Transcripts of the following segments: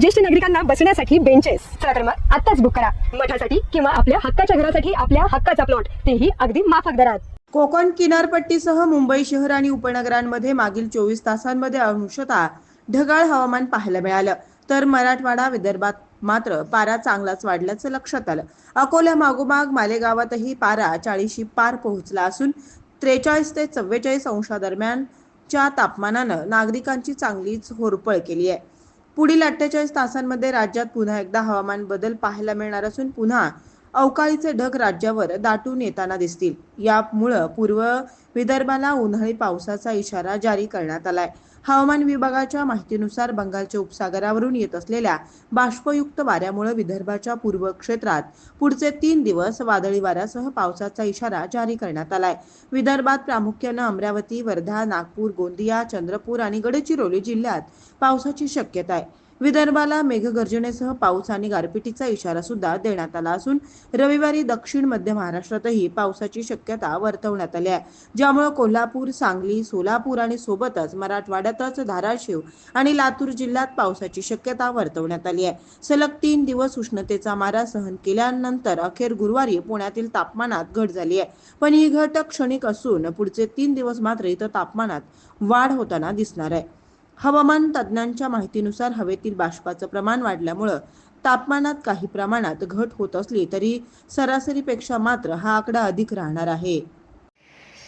ज्येष्ठ नागरिकांना बसण्यासाठी बेंचेस चला तर मग आताच बुक करा. मठासाठी किंवा आपल्या हक्काच्या घरासाठी आपल्या हक्काचा प्लॉट तेही अगदी माफक दरात. कोकण किनारपट्टीसह मुंबई शहर आणि उपनगरांमध्ये मागील चोवीस तासांमध्ये अंशतः ढगाळ हवामान पाहायला मिळालं. तर मराठवाडा विदर्भात मात्र पारा चांगलाच वाढल्याचं लक्षात आलं. अकोल्या मागोमाग मालेगावातही पारा चाळीशी पार पोहोचला असून त्रेचाळीस ते चव्वेचाळीस अंशादरम्यानच्या तापमानानं नागरिकांची चांगलीच होरपळ केली आहे. पुढील अठ्ठेचाळीस तासांमध्ये राज्यात पुन्हा एकदा हवामान बदल पाहायला मिळणार असून पुन्हा अवकाळीचे ढग राज्यावर दाटून येताना दिसतील. यामुळं पूर्व विदर्भाला उन्हाळी पावसाचा इशारा जारी करण्यात आलाय. हवामान विभागाच्या माहितीनुसार बंगालच्या उपसागरावरून येत असलेल्या बाष्पयुक्त वाऱ्यामुळे विदर्भाच्या पूर्व क्षेत्रात पुढचे तीन दिवस वादळी वाऱ्यासह पावसाचा इशारा जारी करण्यात आलाय. विदर्भात प्रामुख्यानं अमरावती वर्धा नागपूर गोंदिया चंद्रपूर आणि गडचिरोली जिल्ह्यात पावसाची शक्यता आहे. विदर्भाला मेघगर्जनेसह पाऊस आणि गारपिटीचा इशारा सुद्धा देण्यात आला असून रविवारी दक्षिण मध्य महाराष्ट्रातही पावसाची शक्यता वर्तवण्यात आली आहे. ज्यामुळे कोल्हापूर सांगली सोलापूर आणि सोबतच मराठवाड्यातच धाराशिव आणि लातूर जिल्ह्यात पावसाची शक्यता वर्तवण्यात आली आहे. सलग तीन दिवस उष्णतेचा मारा सहन केल्यानंतर अखेर गुरुवारी पुण्यातील तापमानात घट झाली आहे. पण ही घट क्षणिक असून पुढचे तीन दिवस मात्र इथं तापमानात वाढ होताना दिसणार आहे. हवामान तज्ज्ञांच्या माहितीनुसार हवेतील बाष्पाचं प्रमाण वाढल्यामुळं तापमानात काही प्रमाणात घट होत असली तरी सरासरीपेक्षा मात्र हा आकडा अधिक राहणार आहे.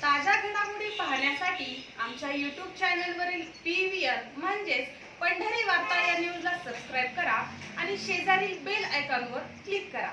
ताज्या घडामोडी पाहण्यासाठी आमच्या यूट्यूब चॅनलवरील पी व्ही आर म्हणजेच पंढरी वार्ता या न्यूजला सबस्क्राईब करा आणि शेजारील बेल आयकॉनवर क्लिक करा.